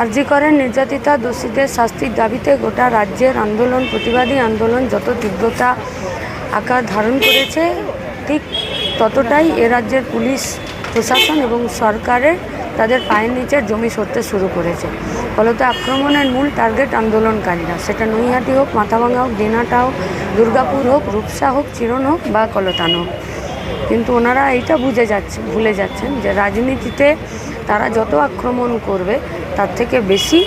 আরজি করেন নির্যাতিতা দোষীদের শাস্তির দাবিতে গোটা রাজ্যের আন্দোলন, প্রতিবাদী আন্দোলন যত তীব্রতা, আকার ধারণ করেছে, ঠিক ততটাই এ রাজ্যের পুলিশ, প্রশাসন এবং সরকারের তাদের পায়ের নিচে জমি সরতে শুরু করেছে। ফলত আক্রমণের মূল টার্গেট আন্দোলনকারীরা। সেটা নৈহাটি হোক মাথাভাঙা হোক, দিনাটা হোক, দুর্গাপুর হোক, রূপসা হোক চিরন হোক বা কলতান হোক। কিন্তু ওনারা এইটা বুঝে যাচ্ছে, ভুলে যাচ্ছেন যে রাজনীতিতে তারা যত আক্রমণ করবে তার থেকে বেশি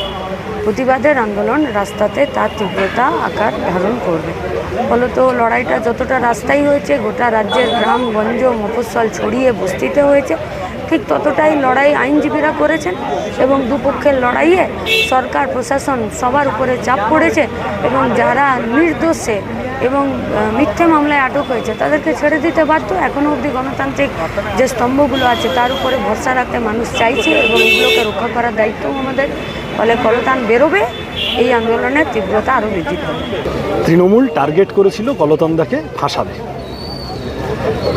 প্রতিবাদের আন্দোলন রাস্তাতে তার তীব্রতা, আকার ধারণ করবে। ফলত লড়াইটা যতটা রাস্তায় হয়েছে, গোটা রাজ্যের গ্রামগঞ্জ মফস্বল ছড়িয়ে বস্তিতে হয়েছে। ঠিক ততটাই লড়াই আইনজীবীরা করেছেন এবং দুপক্ষের লড়াইয়ে সরকার, প্রশাসন সবার উপরে চাপ পড়েছে এবং যারা নির্দোষে এবং মিথ্যে মামলায় আটক হয়েছে তাদেরকে ছেড়ে দিতে বাধ্য। এখনও অবধি গণতান্ত্রিক যে স্তম্ভগুলো আছে তার উপরে ভরসা রাখতে মানুষ চাইছে এবং এগুলোকে রক্ষা করার দায়িত্বও আমাদের। ফলে কলতান বেরোবে, এই আন্দোলনের তীব্রতা আরও বৃদ্ধি পাবে। তৃণমূল টার্গেট করেছিল কলতন্দাকে ফাঁসাবে।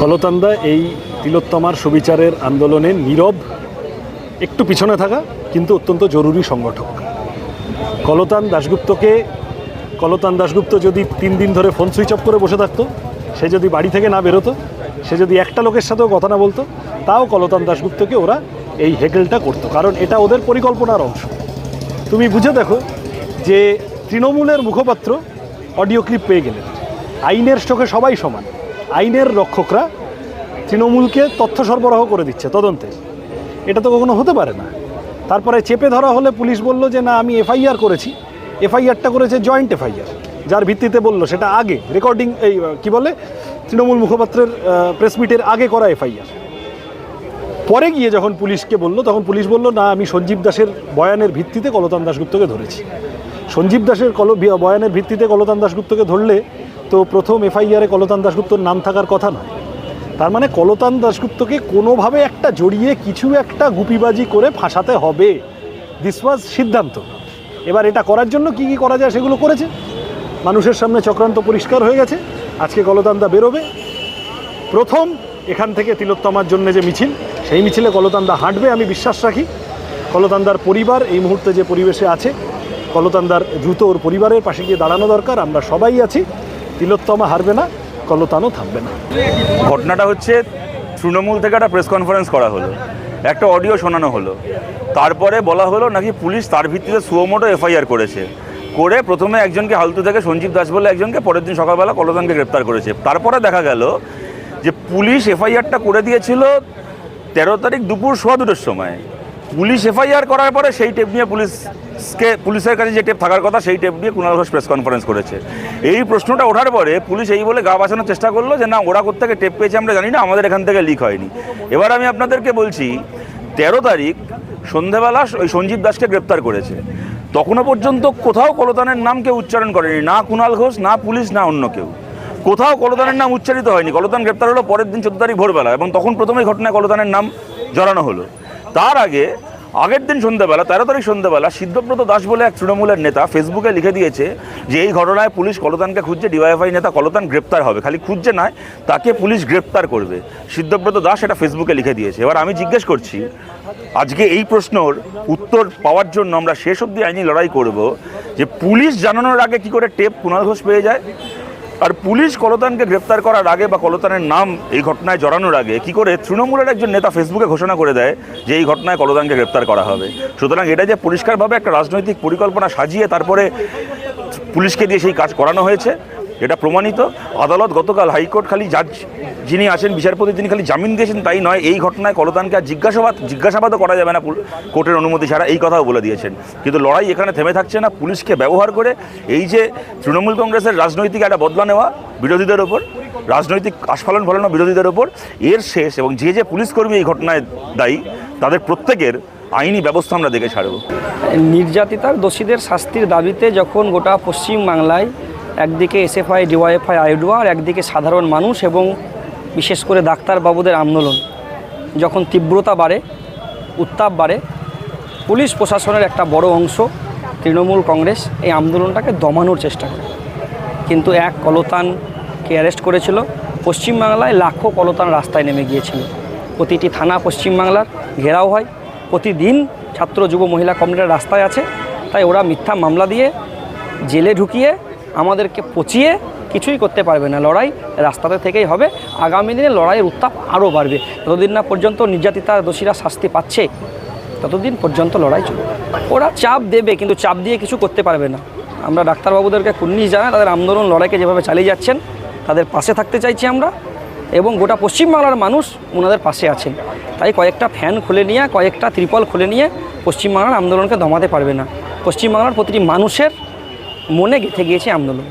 কলতন্দা এই তিলোত্তমার সুবিচারের আন্দোলনে নীরব, একটু পিছনে থাকা, কিন্তু অত্যন্ত জরুরি সংগঠক। কলতান দাশগুপ্তকে, কলতান দাশগুপ্ত যদি তিন দিন ধরে ফোন সুইচ অফ করে বসে থাকতো, সে যদি বাড়ি থেকে না বেরোতো, সে যদি একটা লোকের সাথেও কথা না বলতো, তাও কলতান দাশগুপ্তকে ওরা এই হেকেলটা করতো, কারণ এটা ওদের পরিকল্পনার অংশ। তুমি বুঝে দেখো যে তৃণমূলের মুখপাত্র অডিও ক্লিপ পেয়ে গেলেন। আইনের চোখে সবাই সমান। আইনের রক্ষকরা তৃণমূলকে তথ্য সরবরাহ করে দিচ্ছে তদন্তে। এটা তো কখনো হতে পারে না। তারপরে চেপে ধরা হলে পুলিশ বলল যে, না, আমি এফআইআর করেছি। এফআইআরটা করেছে জয়েন্ট এফআইআর। যার ভিত্তিতে বলল, সেটা আগে রেকর্ডিং এই, কি বলে, তৃণমূল মুখপাত্রের প্রেস মিটের আগে করা এফআইআর। পরে গিয়ে যখন পুলিশকে বলল, তখন পুলিশ বলল, না, আমি সঞ্জীব দাসের বয়ানের ভিত্তিতে কলতান দাশগুপ্তকে ধরেছি। সঞ্জীব দাসের কল, বয়ানের ভিত্তিতে কলতান দাশগুপ্তকে ধরলে তো প্রথম এফআইআরে কলতান দাশগুপ্তর নাম থাকার কথা নয়। তার মানে কলতান দাশগুপ্তকে কোনোভাবে একটা জড়িয়ে কিছু একটা গুপিবাজি করে ফাঁসাতে হবে। দিস ওয়াজ সিদ্ধান্ত। এবার এটা করার জন্য কি কি করা যায় সেগুলো করেছে। মানুষের সামনে চক্রান্ত পরিষ্কার হয়ে গেছে। আজকে কলতান্দা বেরোবে। প্রথম, এখান থেকে তিলোত্তমার জন্য যে মিছিল, সেই মিছিলে কলতান্দা হাঁটবে, আমি বিশ্বাস রাখি। কলতান্দার পরিবার এই মুহূর্তে যে পরিবেশে আছে, কলতান্দার দ্রুত ওর পরিবারের পাশে গিয়ে দাঁড়ানো দরকার, আমরা সবাই আছি। তিলোত্তমা হারবে না। কলতানও থাকবে না। ঘটনাটা হচ্ছে তৃণমূল থেকে একটা প্রেস কনফারেন্স করা হলো। একটা অডিও শোনানো হলো। তারপরে বলা হলো নাকি পুলিশ তার ভিত্তিতে সুয়োমোটো এফআইআর করেছে। করে প্রথমে একজনকে হালতু থেকে সঞ্জীব দাস বলে একজনকে পরের দিন সকালবেলা কলতানকে গ্রেপ্তার করেছে। তারপরে দেখা গেল যে পুলিশ এফআইআরটা করে দিয়েছিল তেরো তারিখ দুপুর সোয়া দুটোর সময়। পুলিশ এফআইআর করার পরে সেই টেপ নিয়ে পুলিশকে, পুলিশের কাছে যে টেপ থাকার কথা, সেই টেপ নিয়ে কুণাল ঘোষ প্রেস কনফারেন্স করেছে। এই প্রশ্নটা ওঠার পরে পুলিশ এই বলে গা বাঁচানোর চেষ্টা করল যে, না, ওরা কোথেকে টেপ পেয়েছে আমরা জানি না, আমাদের এখান থেকে লিক হয়নি। এবার আমি আপনাদেরকে বলছি, তেরো তারিখ সন্ধেবেলা ওই সঞ্জীব দাসকে গ্রেপ্তার করেছে। তখনও পর্যন্ত কোথাও কলতানের নাম কেউ উচ্চারণ করেনি, না কুণাল ঘোষ, না পুলিশ, না অন্য কেউ। কোথাও কলতানের নাম উচ্চারিত হয়নি। কলতান গ্রেপ্তার হলো পরের দিন চোদ্দ তারিখ ভোরবেলা এবং তখন প্রথমেই ঘটনায় কলতানের নাম জড়ানো হলো। তার আগে, আগের দিন সন্ধ্যাবেলা, তেরো তারিখ সন্ধ্যাবেলা, সিদ্ধব্রত দাস বলে এক তৃণমূলের নেতা ফেসবুকে লিখে দিয়েছে যে এই ঘটনায় পুলিশ কলতানকে খুঁজছে, ডিওয়াইফাই নেতা কলতান গ্রেপ্তার হবে। খালি খুঁজছে নয়, তাকে পুলিশ গ্রেপ্তার করবে। সিদ্ধব্রত দাস এটা ফেসবুকে লিখে দিয়েছে। এবার আমি জিজ্ঞেস করছি, আজকে এই প্রশ্নর উত্তর পাওয়ার জন্য আমরা শেষ অবধি আইনি লড়াই করব যে পুলিশ জানানোর আগে কি করে টেপ কুণাল ঘোষ পেয়ে যায়? আর পুলিশ কলতানকে গ্রেপ্তার করার আগে বা কলতানের নাম এই ঘটনায় জড়ানোর আগে কি করে তৃণমূলের একজন নেতা ফেসবুকে ঘোষণা করে দেয় যে এই ঘটনায় কলতানকে গ্রেপ্তার করা হবে। সুতরাং এটা যে পরিষ্কারভাবে একটা রাজনৈতিক পরিকল্পনা সাজিয়ে তারপরে পুলিশকে দিয়ে সেই কাজ করানো হয়েছে এটা প্রমাণিত। আদালত গতকাল হাইকোর্ট খালি জাজ যিনি আছেন, বিচারপতি তিনি খালি জামিন দিয়েছেন, তাই নয়। এই ঘটনায় কলতানকে আর জিজ্ঞাসাবাদ জিজ্ঞাসাবাদও করা যাবে না কোর্টের অনুমতি ছাড়া। এই কথাও বলে দিয়েছেন। কিন্তু লড়াই এখানে থেমে থাকছে না। পুলিশকে ব্যবহার করে এই যে তৃণমূল কংগ্রেসের রাজনৈতিক একটা বদলা নেওয়া বিরোধীদের ওপর, রাজনৈতিক আস্ফালন ফলানো বিরোধীদের ওপর, এর শেষ এবং যে যে পুলিশ কর্মী এই ঘটনায় দায়ী, তাদের প্রত্যেকের আইনি ব্যবস্থা আমরা দেখে ছাড়ব। নির্যাতিতার দোষীদের শাস্তির দাবিতে যখন গোটা পশ্চিম বাংলায় একদিকে এসএফআই, ডিওয়াইএফআই, আইডুয়া আর একদিকে সাধারণ মানুষ এবং বিশেষ করে ডাক্তারবাবুদের আন্দোলন। যখন তীব্রতা বাড়ে, উত্তাপ বাড়ে, পুলিশ প্রশাসনের একটা বড় অংশ, তৃণমূল কংগ্রেস, এই আন্দোলনটাকে দমানোর চেষ্টা করে। কিন্তু এক কলতানকে অ্যারেস্ট করেছিল? পশ্চিমবাংলায় লাখো কলতান রাস্তায় নেমে গিয়েছিল। প্রতিটি থানা পশ্চিমবাংলার, ঘেরাও হয়। প্রতিদিন ছাত্র, যুব, মহিলা কমিটির রাস্তায় আছে। তাই ওরা মিথ্যা মামলা দিয়ে জেলে ঢুকিয়ে আমাদেরকে পচিয়ে কিছুই করতে পারবে না। লড়াই রাস্তাতে থেকেই হবে। আগামী দিনে লড়াইয়ের উত্তাপ আরও বাড়বে। যতদিন না পর্যন্ত নির্যাতিতা দোষীরা শাস্তি পাচ্ছে, ততদিন পর্যন্ত লড়াই চলবে। ওরা চাপ দেবে, কিন্তু চাপ দিয়ে কিছু করতে পারবে না। আমরা ডাক্তারবাবুদেরকে কুন্নিশ জানাই, তাদের আন্দোলন লড়াইকে যেভাবে চালিয়ে যাচ্ছেন, তাদের পাশে থাকতে চাইছি আমরা এবং গোটা পশ্চিমবাংলার মানুষ ওনাদের পাশে আছেন। তাই কয়েকটা ফ্যান খুলে নিয়ে, কয়েকটা ত্রিপল খুলে নিয়ে পশ্চিমবাংলার আন্দোলনকে দমাতে পারবে না। পশ্চিমবাংলার প্রতিটি মানুষের মনে গেঁথে গিয়েছে আন্দোলন।